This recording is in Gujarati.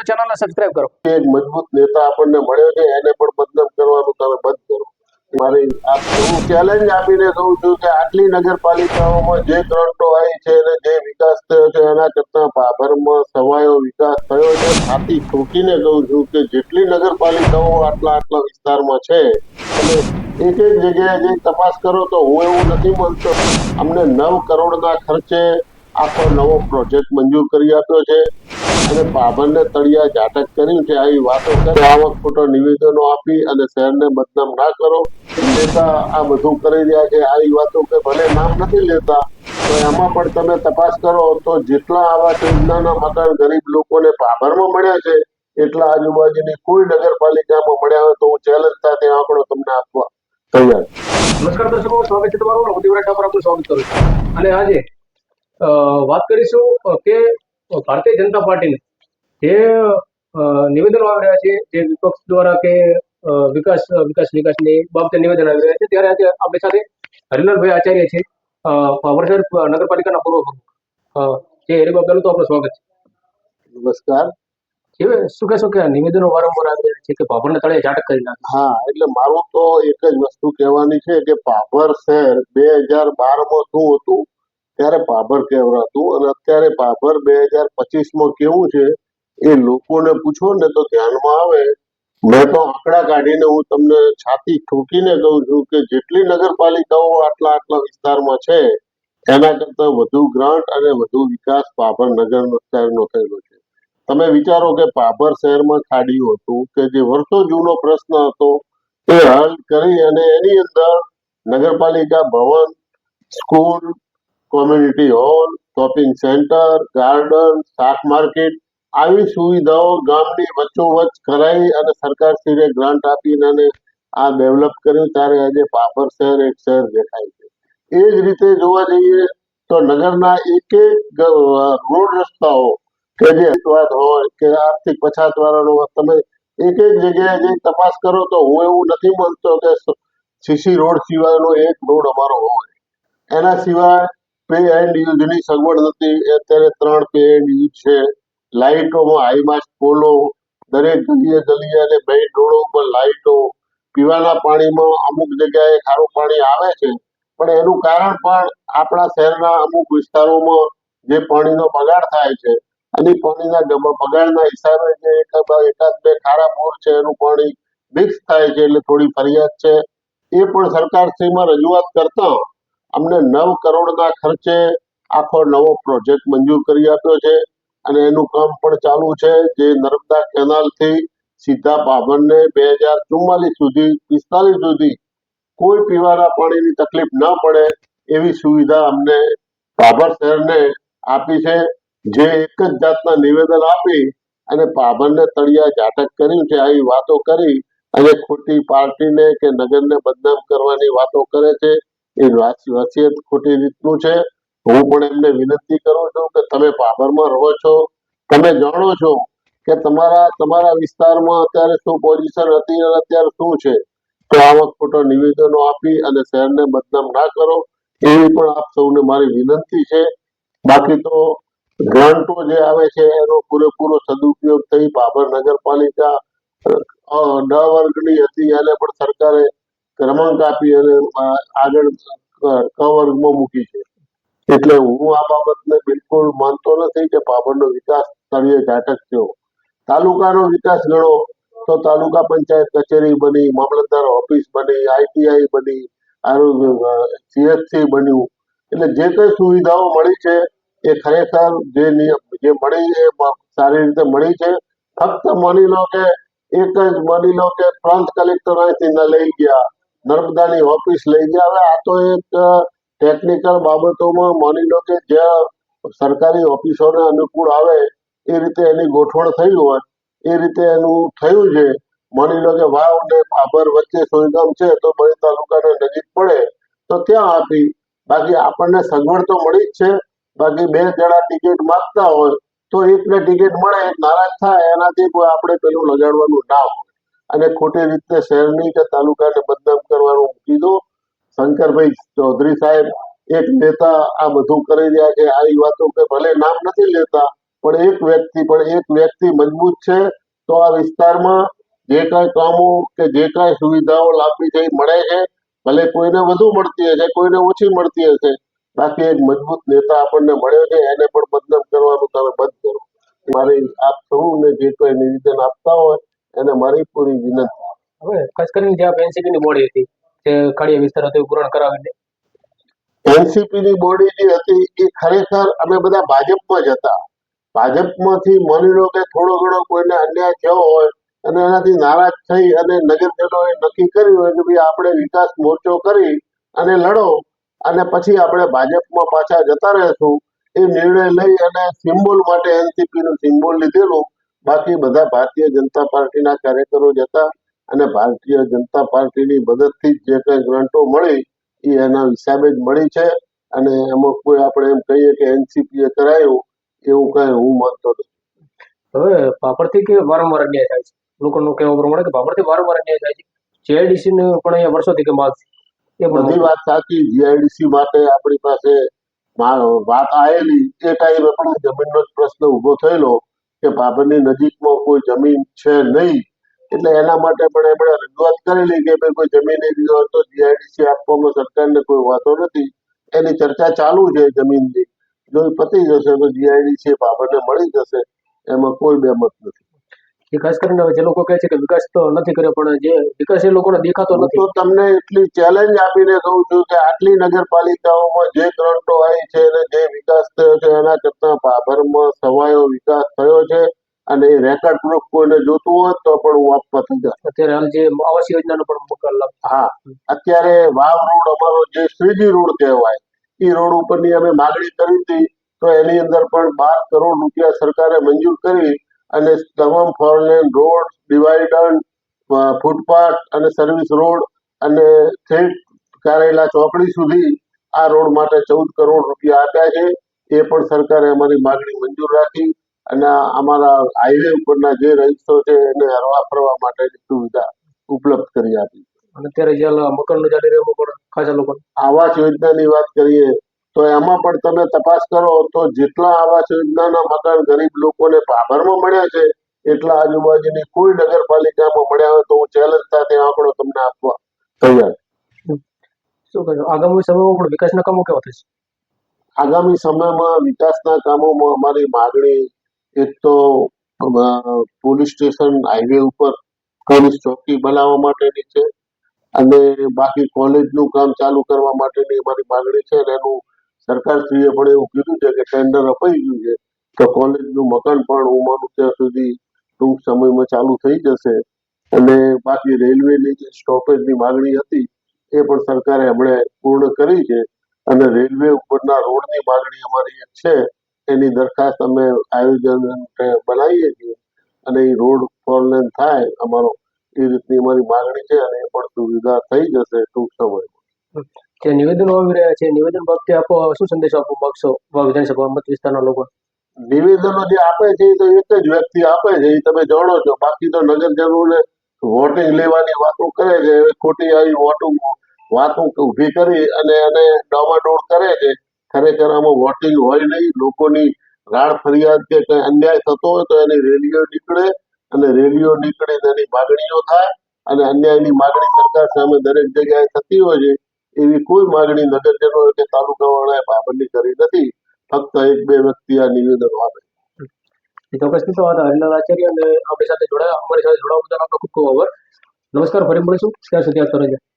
તો ચેનલને સબસ્ક્રાઇબ કરો. એક મજબૂત નેતા આપણને મળ્યો છે, એને પણ બદનામ કરવાનું તમે બંધ કરો. મારી હું ચેલેન્જ આપીને કહું છું કે આટલી નગરપાલિકાઓમાં જે ગ્રાન્ટો આવી છે અને જે વિકાસ થયો છે, એના કરતા ભાભરમાં સવાયો વિકાસ થયો છે. છાતી ઠોકીને કહું છું કે જેટલી નગરપાલિકાઓ આટલા આટલા વિસ્તારમાં છે, અને એક એક જગ્યાએ જઈ તપાસ કરો તો હું એવું નથી માનતો. અમને નવ કરોડના ખર્ચે આખો નવો પ્રોજેક્ટ મંજૂર કરી આપ્યો છે. અને પાભરને તળિયા ઝાટક કર્યું છે, આવી વાતો કરે. આવક ખોટો નિવેદનો આપી અને શહેરને બદનામ ના કરો. નેતા આ બધું કરી રહ્યા છે, આવી વાતો કે ભલે નામ નથી લેતા, તો એમાં પણ તમે તપાસ કરો તો જેટલા આવા યોજનાના મકાન ગરીબ લોકોને પાભરમાં મળ્યા છે, એટલા આજુબાજુની કોઈ નગરપાલિકામાં મળ્યા હોય તો હું ચેલેન્જ સાથે આંકડો તમને આપવા તૈયાર. નમસ્કાર દર્શકો, સ્વાગત છે તમારું. હું દિવરા ઠાકોર આપનું સ્વાગત કરું છું. અને આજે વાત કરીશું કે ભારતીય જનતા પાર્ટીને જે નિવેદનો આવી રહ્યા છે જે વિપક્ષ દ્વારા કે વિકાસ વિકાસ વિકાસની બાબતે નિવેદન આવી રહ્યા છે ત્યારે આજે આપણી સાથે હરિલાલભાઈ આચાર્ય છે વડસર નગરપાલિકાના પૂર્વ પ્રમુખ. જે હરિબાબ પહેલું તો આપનું સ્વાગત નમસ્કાર. છે હવે શું કહેશો કે નિવેદનો વારંવાર આવી રહ્યા છે કે ભાભરને તળે ઝાટક કરી નાખે? હા એટલે મારું તો એક જ વસ્તુ કહેવાની છે કે પાભર શહેર બે હજાર બારમાં શું હતું? ત્યારે પાભર કહેવાતું અને અત્યારે પાભર બે હજાર પચીસમાં કેવું છે, એ લોકોને પૂછો ને તો ધ્યાનમાં આવે. મેં તો આંકડા કાઢીને હું તમને છાતી ઠોકીને કહું છું કે જેટલી નગરપાલિકાઓ આટલા આટલા વિસ્તારમાં છે, એના કરતા વધુ ગ્રાન્ટ અને વધુ વિકાસ પાભર નગર શહેરનો થયેલો છે. તમે વિચારો કે પાભર શહેરમાં ખાડીયું હતું કે જે વર્ષો જૂનો પ્રશ્ન હતો, એ હલ કરી અને એની અંદર નગરપાલિકા ભવન, school community hall shopping centre garden શાક માર્કેટ આવી સુવિધાઓ ગામની વચ્ચોવચ્ચ કરાવી અને સરકારશ્રીએ ગ્રાન્ટ આપીને આ ડેવલપ કર્યું. ત્યારે આજે પાપર શહેર, એક શહેર દેખાય છે. એ જ રીતે જોવા જઈએ તો નગરના એક એક રોડ રસ્તાઓ કે જે વાત હોય કે આર્થિક પછાત વાળાનો તમે એક એક જગ્યાએ જઈ તપાસ કરો તો હું એવું નથી માનતો કે સીસી રોડ સિવાયનો એક રોડ અમારો હોય. એના સિવાય પે એન્ડ યુઝની સગવડ નથી અત્યારે ત્રણ પે એન્ડ યુઝ છે. લાઇટોમાં હાઈમાસ્ટ પોલો દરેક ગલીએ ગલીએ અને મેઇન રોડો ઉપર લાઇટો પીવાના પાણીમાં અમુક જગ્યાએ ખારું પાણી આવે છે, પણ એનું કારણ પણ આપણા શહેરના અમુક વિસ્તારોમાં જે પાણીનો બગાડ થાય છે, અને પાણીના બગાડના હિસાબે જે એકાદ બે ખારા બોર છે, એનું પાણી મિક્સ થાય છે, એટલે થોડી ફરિયાદ છે. એ પણ સરકારશ્રીમાં રજૂઆત કરતા અમને નવ કરોડના ખર્ચે આખો નવો પ્રોજેક્ટ મંજૂર કરી આપ્યો છે અને એનું કામ પણ ચાલુ છે, જે નર્મદા કેનાલથી સીધા પાભરને બે હજાર ચુમ્માલીસ સુધી, પિસ્તાલીસ સુધી કોઈ પીવાના પાણીની તકલીફ ન પડે એવી સુવિધા અમને પાભર શહેરને આપી છે, જે એક જ જાતના નિવેદન આપી અને પાભરને તળિયા ઝાટક કર્યું છે. આવી વાતો કરી અને ખોટી પાર્ટીને કે નગરને બદનામ કરવાની વાતો કરે છે. એ વાસ- વસિયત ખોટી રીતનું છે. હું પણ એમને વિનંતી કરું છું કે તમે પાભરમાં રહો છો. તમે જાણો છો કે તમારા તમારા વિસ્તારમાં અત્યારે શું પોઝિશન હતી અને અત્યારે શું છે. તો આવા ખોટા નિવેદનો આપી અને શહેરને બદનામ ના કરો. એવી પણ આપ સૌને મારી વિનંતી છે. બાકી તો ગ્રાન્ટો જે આવે છે એનો પૂરેપૂરો સદુપયોગ થઈ બાબર નગરપાલિકા ડ વર્ગની હતી. એને પણ સરકારે ક્રમાંક આપી અને આગળ કવર્ગમાં મૂકી છે. એટલે હું આ બાબતને બિલકુલ માનતો નથી કે પાપડનો વિકાસ તળિયે ઘાટક થયો. તાલુકાનો વિકાસ ગણો તો તાલુકા પંચાયત કચેરી બની, મામલતદાર ઓફિસ બની આઈટીઆઈ બની સીએચસી બન્યું. એટલે જે કઈ સુવિધાઓ મળી છે એ ખરેખર જે નિયમ, જે મળી એ સારી રીતે મળી છે. ફક્ત માની લો કે એક જ માની લો કે પ્રાંત કલેક્ટર અહીંથી લઈ ગયા. નર્મદાની ઓફિસ લઈ ગયા. હવે આ તો એક ટેકનિકલ બાબતોમાં માની લો કે જ્યાં સરકારી ઓફિસોને અનુકૂળ આવે, એ રીતે એની ગોઠવણ થઈ હોય, એ રીતે એનું થયું છે. માની લો કે વાવ ને ભાભર વચ્ચે સોયગામ છે, તો બળી તાલુકાને નજીક પડે, તો ત્યાં આપી બાકી આપણને સગવડ તો મળી જ છે. બાકી બે જણા ટિકિટ માંગતા હોય, તો એકને ટિકિટ મળે નારાજ થાય, એનાથી આપણે પેલું લગાડવાનું ના હોય. અને ખોટી રીતે શહેરની કે તાલુકાને બદનામ કરવાનું કીધું શંકરભાઈ ચૌધરી સાહેબ એક નેતા આ બધું કરી રહ્યા છે. આવી વાતો કે ભલે નામ નથી લેતા, પણ એક વ્યક્તિ, પણ એક વ્યક્તિ મજબૂત છે. તો આ વિસ્તારમાં જે કાંઈ કામો કે જે કાંઈ સુવિધાઓ લાંબી થઈ મળે છે, ભલે કોઈને વધુ મળતી હશે, કોઈને ઓછી મળતી હશે, બાકી એક મજબૂત નેતા આપણને મળ્યો છે, એને પણ બદનામ કરવાનું તમે બંધ કરો. મારે આપ સૌને જે કોઈ નિવેદન આપતા હોય એને મારી પૂરી વિનંતી. હવે ખાસ કરીને જે આ એનસીપી ની બોડી હતી જે ખાડીયા વિસ્તાર હતો એ પૂરણ કરાવીને. એનસીપી ની બોડી જે હતી એ ખરેખર અમે બધા ભાજપમાં જ હતા. ભાજપમાંથી માની લો કે થોડો ઘણો કોઈને અન્યાય થયો હોય અને એનાથી નારાજ થઈ અને નગરજનોએ નક્કી કર્યું હોય કે ભાઈ આપણે વિકાસ મોરચો કરી અને લડો અને પછી આપણે ભાજપમાં પાછા જતા રહેશું. એ નિર્ણય લઈ અને સિમ્બોલ માટે એનસીપી નું સિમ્બોલ લીધેલું. બાકી બધા ભારતીય જનતા પાર્ટીના કાર્યકરો જ હતા અને ભારતીય જનતા પાર્ટીની મદદથી જે કંઈ ગ્રાન્ટો મળી એ એના હિસાબે જ મળી છે. અને એમાં કોઈ આપણે એમ કહીએ કે એનસીપીએ કરાયું એવું કઈ હું માનતો નથી. હવે પાપડથી કે વારંવાર અન્યાય થાય છે? લોકોનું કહેવા પ્રમાણે કે પાપડથી વારંવાર અન્યાય થાય છે? જીઆઈડીસી ને પણ અહીંયા વર્ષોથી કે માલ એ બધી વાત સાચી. જીઆઈડીસી માટે આપણી પાસે વાત આવેલી એ ટાઈમે પણ જમીનનો જ પ્રશ્ન ઊભો થયેલો. કે ભાભરની નજીકમાં કોઈ જમીન છે નહીં. એટલે એના માટે પણ એમણે રજૂઆત કરેલી કે ભાઈ કોઈ જમીન એવી હોય તો જીઆઈડીસી આપવામાં સરકારને કોઈ વાંધો નથી. એની ચર્ચા ચાલુ છે જમીનની. જો પતી જશે તો જીઆઈડીસી બાબરને મળી જશે. એમાં કોઈ બેમત નથી. એ ખાસ કરીને જે લોકો કહે છે કે વિકાસ તો નથી કર્યો પણ જે વિકાસ એ લોકોને દેખાતો નથી. તો તમને એટલી ચેલેન્જ આપીને કહું છું કે આટલી નગરપાલિકાઓમાં જે ગ્રાન્ટો આવી છે અને જે વિકાસ થયો છે એના કરતા ભાભરમાં સવાયો વિકાસ થયો છે અને એ રેકોર્ડ પ્રૂફ કોઈને જોતું હોય તો પણ હું આપવા તૈયાર અત્યારે હાલ જે આવાસ યોજનાનો પણ મોકલ હા અત્યારે વાવ રોડ અમારો જે શ્રીજી રોડ કહેવાય એ રોડ ઉપરની અમે માગણી કરી હતી તો એની અંદર પણ બાર કરોડ રૂપિયા સરકારે મંજૂર કરી અને તમામ four lane road divider footpath અને સર્વિસ રોડ અને થેટ કારેલા ચોકડી સુધી આ રોડ માટે ચૌદ કરોડ રૂપિયા આપ્યા છે. એ પણ સરકારે અમારી માગણી મંજૂર રાખી અને અમારા હાઈવે ઉપરના જે રહીશો છે એને હરવા ફરવા માટેની સુવિધા ઉપલબ્ધ કરી આપી. અને અત્યારે જે મકાનનું ચાલી રહ્યું લોકો આવાસ યોજનાની વાત કરીએ તો એમાં પણ તમે તપાસ કરો તો જેટલા આવાસ યોજનાના મકાન ગરીબ લોકોને ભાભરમાં મળ્યા છે એટલા આજુબાજુની કોઈ નગરપાલિકામાં મળ્યા હોય તો હું ચેલેન્જ સાથે આંકડો તમને આપવા તૈયાર. શું કહ્યું? આગામી સમયમાં પણ વિકાસના કામો કેવા થશે? આગામી સમયમાં વિકાસના કામોમાં અમારી માગણી એક તો પોલીસ સ્ટેશન હાઈવે ઉપર પોલીસ ચોકી બનાવવા માટેની છે અને બાકી કોલેજનું કામ ચાલુ કરવા માટેની અમારી માગણી છે અને એનું સરકારશ્રીએ પણ એવું કીધું છે કે ટેન્ડર અપાઈ ગયું છે તો કોલેજનું મકાન પણ હું માનું ત્યાં સુધી ટૂંક સમયમાં ચાલુ થઈ જશે. અને બાકી રેલવેની જે સ્ટોપેજની માગણી હતી એ પણ સરકારે હમણે પૂર્ણ કરી છે. અને રેલવે ઉપરના રોડની માગણી અમારી એક છે. એની દરખાસ્ત અમે આયોજન બનાવીએ છીએ. અને એ રોડ ફોર લેન થાય અમારો એ રીતની અમારી માગણી છે અને એ પણ સુવિધા થઈ જશે ટૂંક સમયમાં. જે નિવેદનો આવી રહ્યા છે? નિવેદન બાબતે આપો, શું સંદેશ આપવા માંગશો વિધાનસભા મત વિસ્તારના લોકો નિવેદનો જે આપે છે એ તો એક જ વ્યક્તિ આપે છે, એ તમે જાણો છો. બાકી તો નગરજનોને વોટિંગ લેવાની વાતો કરે છે. ખોટી આવી વોટો વાતો ઊભી કરી અને એને ડામાડોળ કરે છે. ખરેખર આમાં વોટિંગ હોય નહીં. લોકોની રાડ ફરિયાદ કે કંઈ અન્યાય થતો હોય તો એની રેલીઓ નીકળે અને રેલીઓ નીકળે એની માગણીઓ થાય અને અન્યાયની માગણી સરકાર સામે દરેક જગ્યાએ થતી હોય છે. એવી કોઈ માગણી નગરજનો કે તાલુકાવાળાએ પાબંદી કરી નથી. ફક્ત એક બે વ્યક્તિ આ નિવેદનો આપે. ચોક્કસથી તો હરિલાલ આચાર્ય અને આપણી સાથે જોડાયા. અમારી સાથે જોડાવા બદલ આપનો ખૂબ ખૂબ આભાર. નમસ્કાર, ફરી મળીશું. ત્યાં સુધી રજા